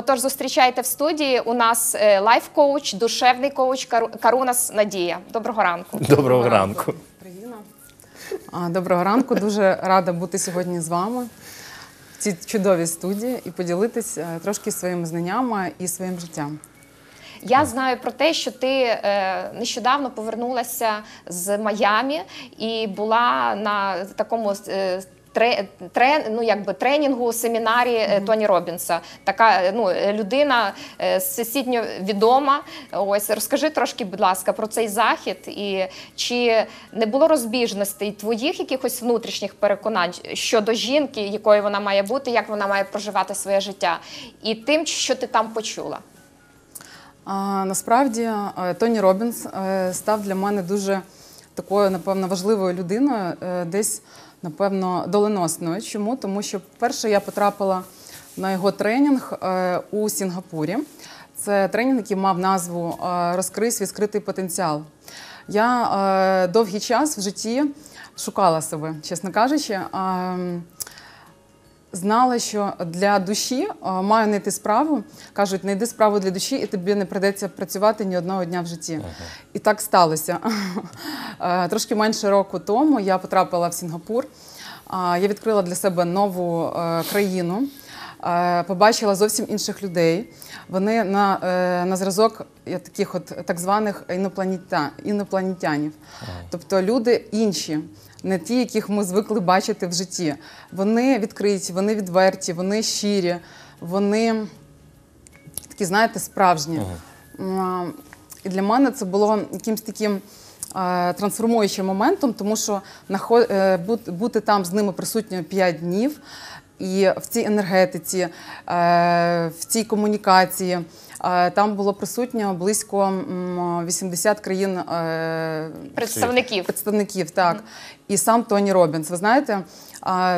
Отож, зустрічайте в студії. У нас е, лайф-коуч, душевний коуч Карунас Надія. Доброго ранку. Доброго ранку. Доброго ранку. Дуже рада бути сьогодні з вами в цій чудовій студії і поділитися трошки своїми знаннями і своїм життям. Я знаю про те, що ти е, нещодавно повернулася з Майамі і була на такому е, тре, тре- ну, якби тренінгу, семінарі е, Тоні Робінса. Така е, ну, е, людина всесвітньо відома. Ось розкажи трошки, будь ласка, про цей захід і чи не було розбіжностей твоїх якихось внутрішніх переконань щодо жінки, якою вона має бути, як вона має проживати своє життя, і тим, що ти там почула. А, насправді Тоні Робінс став для мене дуже такою, напевно, важливою людиною, десь, напевно, доленосною. Чому? Тому що, перше, я потрапила на його тренінг е, у Сінгапурі. Це тренінг, який мав назву е, Розкрий свій скритий потенціал. Я е, довгий час в житті шукала себе, чесно кажучи. Знала, що для душі е, маю знайти справу. Кажуть, знайди справу для душі, і тобі не придеться працювати ні одного дня в житті. І так сталося. Е, Трошки менше року тому я потрапила в Сінгапур. Я відкрила для себе нову е, країну. е, Побачила зовсім інших людей. Вони на, е, на зразок е, таких от так званих інопланетя- інопланетянів. Тобто люди інші, не ті, яких ми звикли бачити в житті. Вони відкриті, вони відверті, вони щирі, вони такі, знаєте, справжні. Ага. І для мене це було якимось таким е, трансформуючим моментом, тому що е, бути там з ними присутньо 5 днів, і в цій енергетиці, е, в цій комунікації. е, Там було присутньо близько м, 80 країн е, Представників. представників, так. І сам Тоні Робінс. Ви знаєте,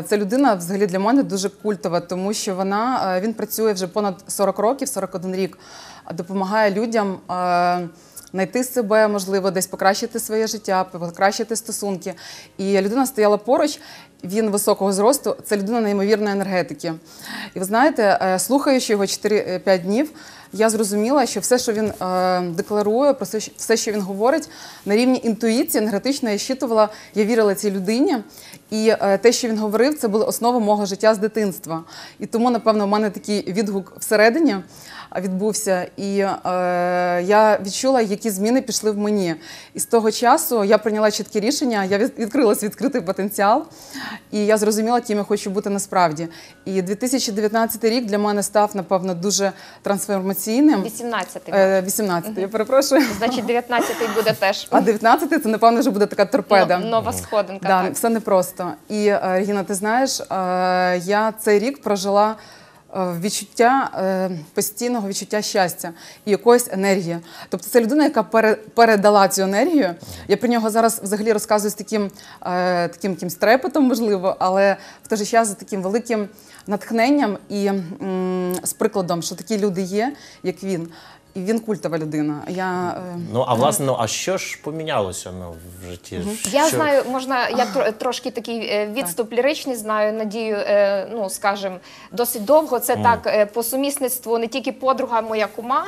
ця людина взагалі для мене дуже культова, тому що вона він працює вже понад 40 років, 41 рік, допомагає людям. Е, Знайти себе, можливо, десь покращити своє життя, покращити стосунки. І людина стояла поруч, він високого зросту, це людина неймовірної енергетики. І ви знаєте, е, слухаючи його 4-5 днів, я зрозуміла, що все, що він е, декларує, про все, що- він говорить, на рівні інтуїції енергетично я щитувала, я вірила цій людині. І е, те, що він говорив, це були основи мого життя з дитинства. І тому, напевно, в мене такий відгук всередині відбувся. І е, я відчула, які зміни пішли в мені. І з того часу я прийняла чітке рішення, я відкрила свій відкритий потенціал, і я зрозуміла, ким я хочу бути насправді. І 2019 рік для мене став, напевно, дуже трансформаційним. 18-й. Е, 18, я перепрошую. Значить, 19-й буде теж А 19 це, напевно, вже буде така торпеда. Ну, нова сходинка. Да, так. все непросто. І е, Регіна, ти знаєш, е, я цей рік прожила е, відчуття е, постійного відчуття щастя і якоїсь енергії. Тобто це людина, яка пере- передала цю енергію. Я про нього зараз взагалі розказую з таким, е, таким якимсь трепетом, можливо, але в той же час з таким великим натхненням і з прикладом, що такі люди є, як він. І він культова людина. Я, е, Ну а власне, ну а що ж помінялося ну, в житті? Я Що- знаю, можна я тро- трошки такий е, відступ ліричний знаю. Надію, е, ну скажем, досить довго. Це так е, по сумісництву не тільки подруга, моя кума.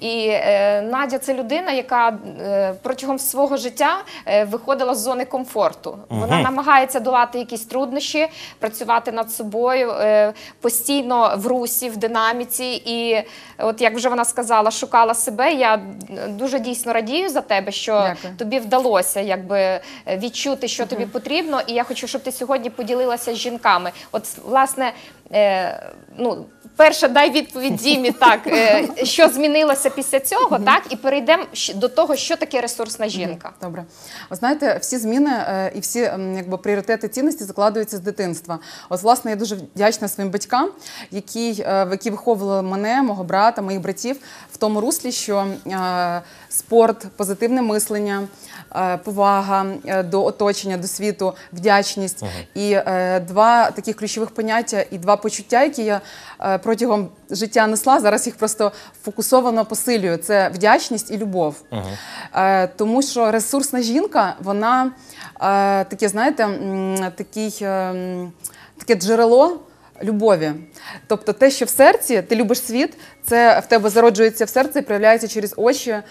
І е, Надя це людина, яка е, протягом свого життя е, виходила з зони комфорту. Вона намагається долати якісь труднощі, працювати над собою е, постійно в русі, в динаміці. І от як вже вона сказала, шукала себе. Я е, дуже дійсно радію за тебе, що Дякую. тобі вдалося якби е, відчути, що тобі потрібно. І я хочу, щоб ти сьогодні поділилася з жінками. От власне, е, ну. Перше, дай відповідь Дімі, так е, що змінилося після цього, так і перейдемо до того, що таке ресурсна жінка. Добре. Ви знаєте, всі зміни е, і всі якби, пріоритети цінності закладуються з дитинства. От, власне, я дуже вдячна своїм батькам, які, е, які виховували мене, мого брата, моїх братів в тому руслі, що спорт, позитивне мислення, повага до оточення, до світу, вдячність. І е, два таких ключових поняття і два почуття, які я е, протягом життя несла, зараз їх просто фокусовано посилюю. Це вдячність і любов. Е, тому що ресурсна жінка, вона е, таке, знаєте, такий, е, таке джерело любові. Тобто, те, що в серці, ти любиш світ, це в тебе зароджується в серці і проявляється через очі, е,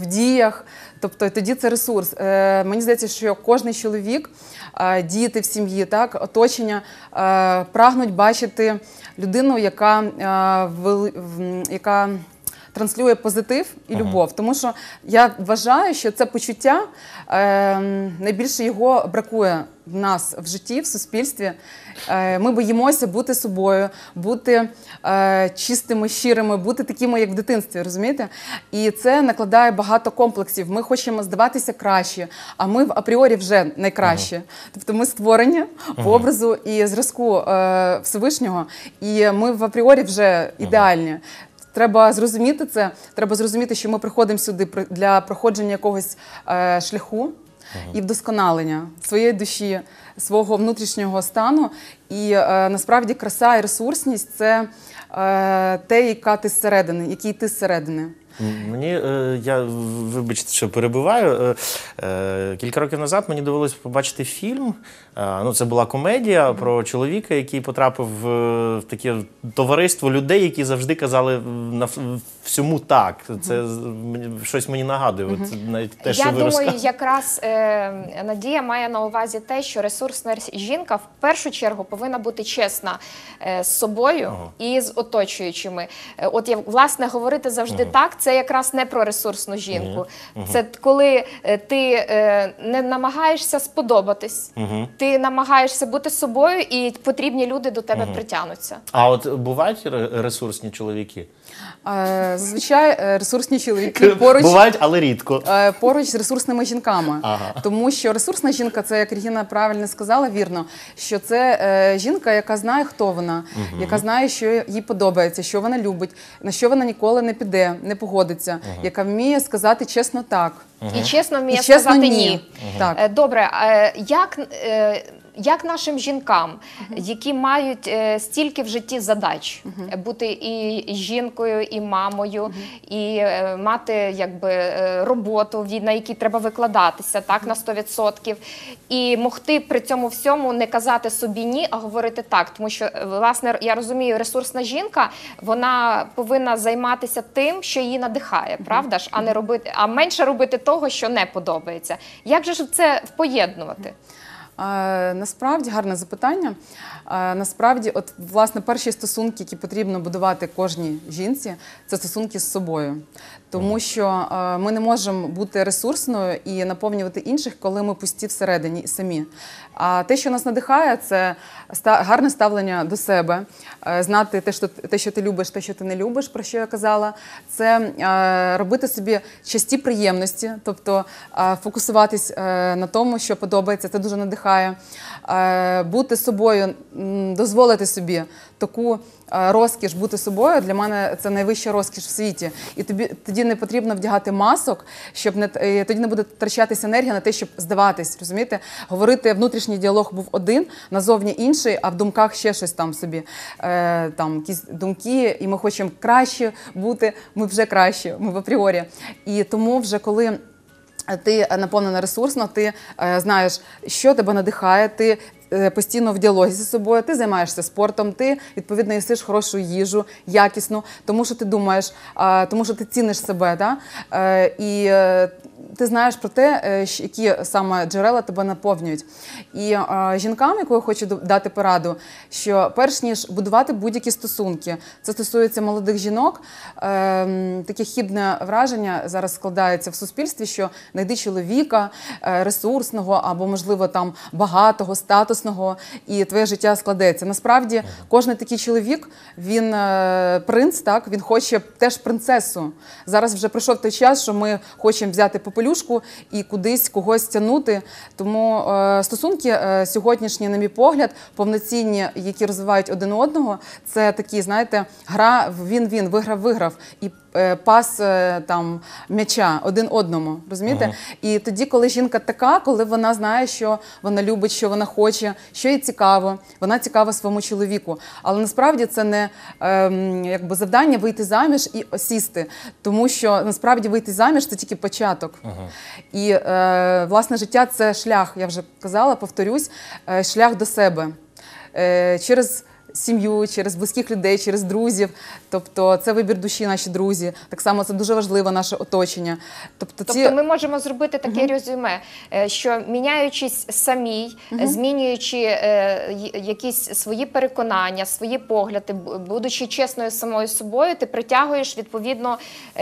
в діях. Тобто тоді це ресурс. Е, мені здається, що кожен чоловік, е, діти в сім'ї, так, оточення е, прагнуть бачити людину, яка, е, вели- в- яка транслює позитив і любов. Тому що я вважаю, що це почуття е, найбільше його бракує в нас в житті, в суспільстві. Е, ми боїмося бути собою, бути е, чистими, щирими, бути такими, як в дитинстві, розумієте? І це накладає багато комплексів. Ми хочемо здаватися краще, а ми в апріорі вже найкраще. Тобто ми створені по образу і зразку е, Всевишнього, і ми в апріорі вже ідеальні. Треба зрозуміти це. Треба зрозуміти, що ми приходимо сюди для проходження якогось е, шляху і вдосконалення своєї душі, свого внутрішнього стану. І е, насправді краса і ресурсність це е, те, яка ти зсередини, який ти зсередини. Мені е, я вибачте, що перебиваю. Е, Кілька років назад мені довелося побачити фільм. Е, Ну, це була комедія про чоловіка, який потрапив в, в таке товариство людей, які завжди казали на всьому так. Це щось мені нагадує. От навіть те, що Я ви думаю, розказуєте. якраз е, Надія має на увазі те, що ресурсна жінка в першу чергу повинна бути чесна е, з собою і з оточуючими. Е, от я власне говорити завжди так, це якраз не про ресурсну жінку. Це коли е, ти е, не намагаєшся сподобатись, ти намагаєшся бути собою, і потрібні люди до тебе притягнуться. А от бувають ресурсні чоловіки? Е, зазвичай е, ресурсні чоловіки поруч. Бувають, але рідко. Е, поруч з ресурсними жінками. Ага. Тому що ресурсна жінка, це як Регіна правильно сказала, вірно, що це е, жінка, яка знає, хто вона, яка знає, що їй подобається, що вона любить, на що вона ніколи не піде, не погодиться, яка вміє сказати чесно так. І чесно вміє І чесно сказати ні. ні. Так. Е, Добре, е, як, е, як нашим жінкам, які мають е, стільки в житті задач, е, бути і жінкою, і мамою, і е, мати якби роботу, на якій треба викладатися так на 100%, і могти при цьому всьому не казати собі ні, а говорити так. Тому що власне я розумію, ресурсна жінка вона повинна займатися тим, що її надихає, правда ж, а не робити, а менше робити того, що не подобається. Як же це поєднувати? Насправді гарне запитання. Насправді, от власне, перші стосунки, які потрібно будувати кожній жінці, це стосунки з собою. Тому що е, ми не можемо бути ресурсною і наповнювати інших, коли ми пусті всередині самі. А те, що нас надихає, це гарне ставлення до себе, е, знати те, що те, що ти любиш, те, що ти не любиш, про що я казала. Це е, робити собі часті приємності, тобто фокусуватись на тому, що подобається, це дуже надихає. Бути собою, дозволити собі таку розкіш бути собою для мене це найвища розкіш в світі. І тобі тоді не потрібно вдягати масок, щоб не е, тоді не буде втрачатися енергія на те, щоб здаватись. Розумієте, говорити внутрішній діалог був один, назовні інший, а в думках ще щось там собі. Е, там якісь думки, і ми хочемо краще бути. Ми вже краще, ми в апріорі. І тому вже коли. Ти наповнена ресурсно, ти е, знаєш, що тебе надихає, ти е, постійно в діалозі зі собою, ти займаєшся спортом, ти відповідно їсиш хорошу їжу, якісну, тому що ти думаєш, е, тому що ти ціниш себе. Да? Е, і е, ти знаєш про те, е, які саме джерела тебе наповнюють. І е, жінкам, яку я хочу дати пораду, що перш ніж будувати будь-які стосунки, це стосується молодих жінок. е, Таке хібне враження зараз складається в суспільстві, що знайди чоловіка е, ресурсного або, можливо, там багатого, статусного, і твоє життя складеться. Насправді, кожен такий чоловік, він принц, так він хоче теж принцесу. Зараз вже прийшов той час, що ми хочемо взяти попелюшку і кудись когось тягнути. Тому е, стосунки е, сьогоднішні, на мій погляд, повноцінні, які розвивають один одного, це такі, знаєте, гра в він-він, виграв-виграв і е, пас е, там м'яча один одному. Розумієте? І тоді, коли жінка така, коли вона знає, що вона любить, що вона хоче, що їй цікаво, вона цікава своєму чоловіку. Але насправді це не ем, якби завдання вийти заміж і осісти, тому що насправді вийти заміж це тільки початок. І е, власне життя це шлях. Я вже казала, повторюсь, е, шлях до себе. Е, через Сім'ю через близьких людей, через друзів, тобто це вибір душі, наші друзі. Так само це дуже важливо наше оточення. Тобто, ці Тобто ми можемо зробити таке резюме, е, що міняючись самій, е, змінюючи е, якісь свої переконання, свої погляди, будучи чесною самою собою, ти притягуєш відповідно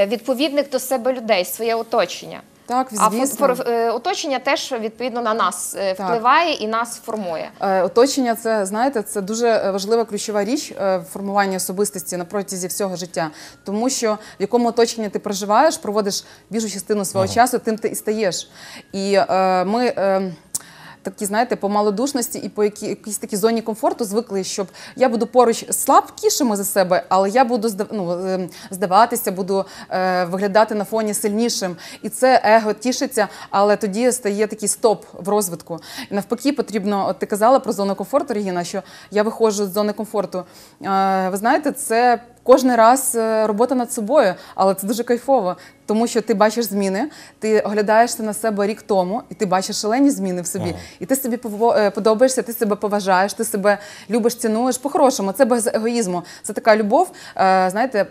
відповідних до себе людей, своє оточення. Так, звісно. А фор- е, оточення теж відповідно на нас е, Так. впливає і нас формує. Е, Оточення це знаєте, це дуже важлива ключова річ е, в формуванні особистості на протязі всього життя, тому що в якому оточенні ти проживаєш, проводиш більшу частину свого часу, тим ти і стаєш. І е, ми. Е, Такі, знаєте, по малодушності і по які, якійсь такій зоні комфорту звикли, щоб я буду поруч слабкішими за себе, але я буду ну, е, здаватися, буду е, виглядати на фоні сильнішим. І це его тішиться, але тоді стає такий стоп в розвитку. І навпаки, потрібно, от ти казала про зону комфорту, Регіна, що я виходжу з зони комфорту. Е, ви знаєте, це кожен раз е, робота над собою, але це дуже кайфово, тому що ти бачиш зміни, ти оглядаєшся на себе рік тому, і ти бачиш шалені зміни в собі. І ти собі е, подобаєшся, ти себе поважаєш, ти себе любиш, цінуєш по-хорошому. Це без егоїзму. Це така любов. е, Знаєте,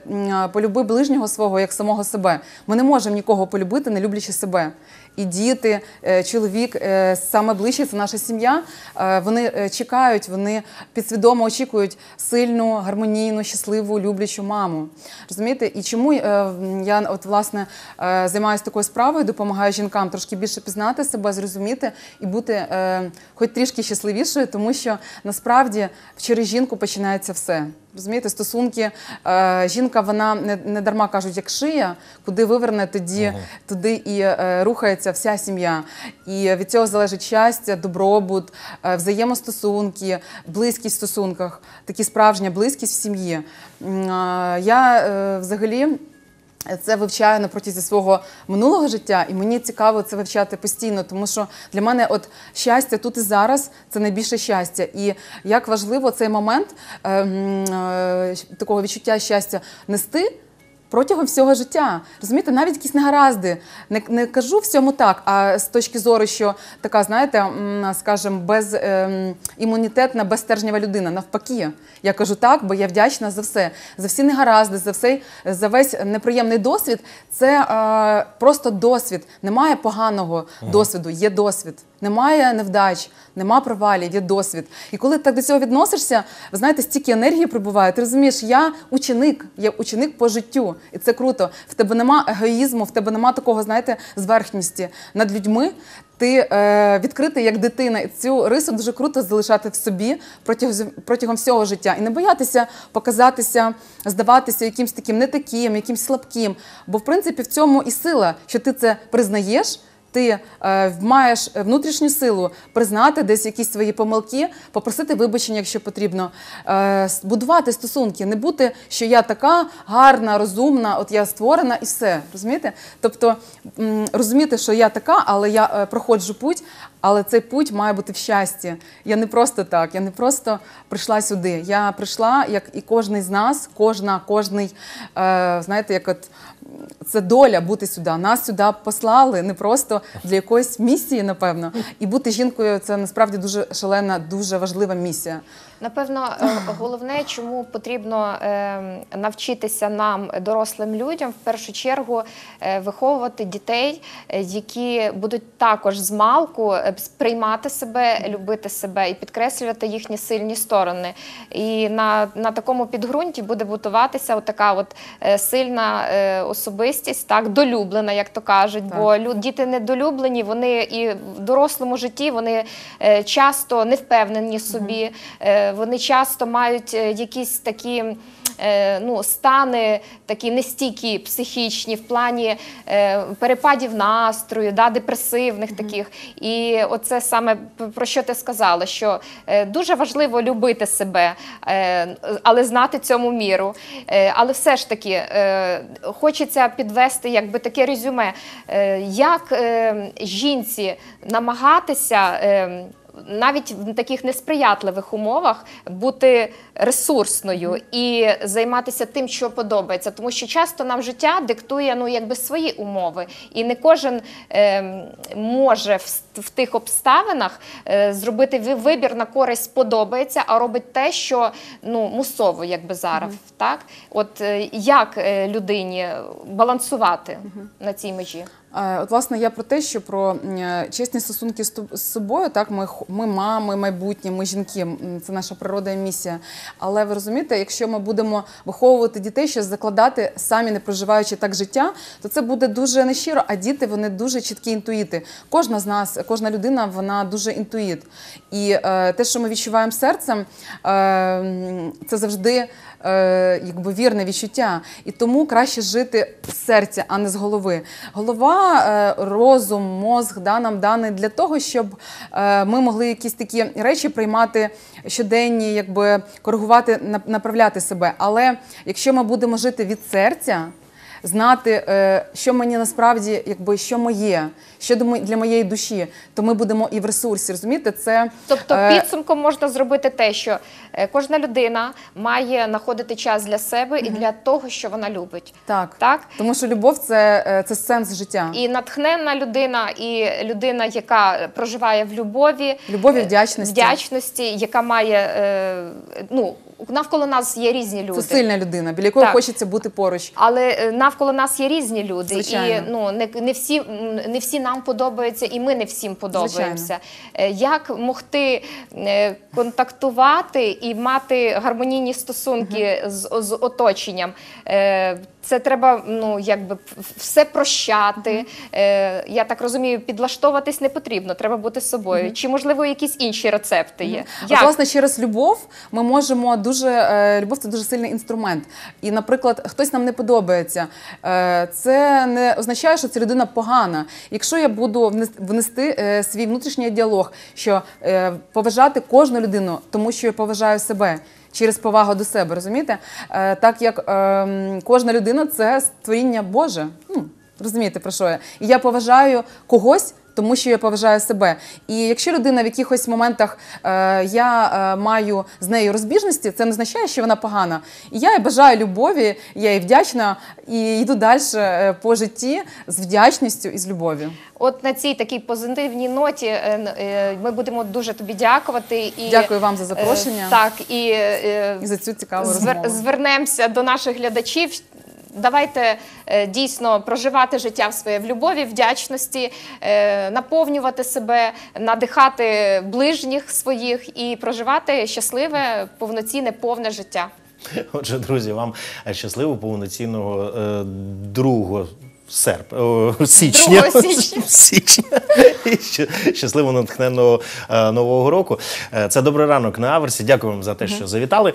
полюби ближнього свого як самого себе. Ми не можемо нікого полюбити, не люблячи себе. І діти, чоловік, саме ближче це наша сім'я. Вони чекають, вони підсвідомо очікують сильну, гармонійну, щасливу, люблячу маму. Розумієте? І чому е, я от власне е, займаюся такою справою, допомагаю жінкам трошки більше пізнати себе, зрозуміти і бути е, хоч трішки щасливішою, тому що насправді через жінку починається все. Розумієте, стосунки е, жінка, вона не, не дарма кажуть, як шия, куди виверне, тоді туди і е, рухається вся сім'я. І від цього залежить щастя, добробут, е, взаємостосунки, близькість в стосунках, такі справжня близькість в сім'ї. Е, Я е, взагалі. Це вивчаю на протязі свого минулого життя, і мені цікаво це вивчати постійно, тому що для мене от щастя тут і зараз це найбільше щастя. І як важливо цей момент е, е, такого відчуття щастя нести. Протягом всього життя. Розумієте, навіть якісь негаразди. Не, не кажу всьому так, а з точки зору, що така, знаєте, скажімо, без ем, імунітетна, безстержнєва людина. Навпаки, я кажу так, бо я вдячна за все, за всі негаразди, за все, за весь неприємний досвід. Це е, просто досвід. Немає поганого досвіду, є досвід. Немає невдач, нема провалів, є досвід. І коли ти так до цього відносишся, ви знаєте, стільки енергії прибуває. Ти розумієш, я ученик, я ученик по життю, і це круто. В тебе нема егоїзму, в тебе нема такого, знаєте, зверхності над людьми. Ти е, відкритий як дитина, і цю рису дуже круто залишати в собі протягом, протягом всього життя і не боятися показатися, здаватися якимсь таким не таким, якимсь слабким. Бо в принципі в цьому і сила, що ти це признаєш. Ти е, маєш внутрішню силу признати десь якісь свої помилки, попросити вибачення, якщо потрібно, е, будувати стосунки, не бути, що я така гарна, розумна, от я створена і все. Розумієте? Тобто розуміти, що я така, але я е, проходжу путь, але цей путь має бути в щасті. Я не просто так, я не просто прийшла сюди. Я прийшла, як і кожний з нас, кожна, кожний, знаєте, як от це доля бути сюди. Нас сюди послали не просто для якоїсь місії, напевно. І бути жінкою це насправді дуже шалена, дуже важлива місія. Напевно, е, головне, чому потрібно е, навчитися нам, дорослим людям, в першу чергу е, виховувати дітей, які будуть також з малку сприймати себе, любити себе і підкреслювати їхні сильні сторони. І на, на такому підґрунті буде будуватися така от сильна е, особистість, так долюблена, як то кажуть. Так. Бо люд, діти недолюблені, вони і в дорослому житті вони е, часто не впевнені собі, е, вони часто мають е, якісь такі. Е, Ну, стани такі нестійкі, психічні в плані е, перепадів настрою, да, депресивних таких. І оце саме про що ти сказала, що е, дуже важливо любити себе, е, але знати цьому міру. Е, але все ж таки е, хочеться підвести якби таке резюме, е, як е, жінці намагатися. Навіть в таких несприятливих умовах бути ресурсною і займатися тим, що подобається, тому що часто нам життя диктує ну якби свої умови, і не кожен е, може в, в тих обставинах е, зробити вибір на користь подобається, а робить те, що ну мусово, якби зараз. Так, от е, як е, людині балансувати на цій межі? Е, От, власне, я про те, що про е, чесні стосунки з собою, так, ми, ми мами, майбутні, ми жінки, це наша природа і місія. Але ви розумієте, якщо ми будемо виховувати дітей, що закладати, самі не проживаючи так життя, то це буде дуже нещиро, а діти вони дуже чіткі інтуїти. Кожна з нас, кожна людина, вона дуже інтуїт. І е, те, що ми відчуваємо серцем, е, це завжди е, якби вірне відчуття. І тому краще жити з серця, а не з голови. Голова, е, розум, мозг да, нам даний для того, щоб е, ми могли якісь такі речі приймати щоденні, якби коригувати, направляти себе. Але якщо ми будемо жити від серця, знати, е, що мені насправді, якби що моє, що для моєї душі, то ми будемо і в ресурсі. Розумієте, це Тобто е, підсумком можна зробити те, що е, кожна людина має знаходити час для себе і для того, що вона любить. так. Так? Тому що любов це, це сенс життя. І натхненна людина, і людина, яка проживає в любові, Любові, вдячності. вдячності, яка має ну навколо нас є різні люди. Це сильна людина, біля якої Так. хочеться бути поруч. Але е, навколо нас є різні люди, Звичайно. і ну не, не всі не всі нам подобаються, і ми не всім подобаємося. Звичайно. Як могти е, контактувати і мати гармонійні стосунки з, з оточенням? Це треба ну якби все прощати. Е, Я так розумію, підлаштовуватись не потрібно, треба бути собою. Чи можливо якісь інші рецепти є? От, власне, через любов ми можемо дуже е, любов це дуже сильний інструмент. І, наприклад, хтось нам не подобається. е, Це не означає, що ця людина погана. Якщо я буду внести е, свій внутрішній діалог, що е, поважати кожну людину, тому що я поважаю себе. Через повагу до себе, розумієте? Е, так як е, кожна людина це створіння Боже. Ну, розумієте, про що я? І я поважаю когось, тому що я поважаю себе. І якщо людина в якихось моментах е, я е, маю з нею розбіжності, це не означає, що вона погана. І я бажаю любові, я їй вдячна і йду далі е, по житті з вдячністю і з любов'ю. От на цій такій позитивній ноті е, е, ми будемо дуже тобі дякувати. І, Дякую вам за е, запрошення. Так, і, е, І за цю цікаву розмову. звернемося до наших глядачів. Давайте е, дійсно проживати життя в своє в любові, вдячності, е, наповнювати себе, надихати ближніх своїх і проживати щасливе, повноцінне, повне життя. Отже, друзі, вам щасливого повноцінного е, другого серп... о, січня. Другого січня. січня. І щ- Щасливого натхненного нового року. Це добрий ранок на Аверсі. Дякую вам за те, що завітали.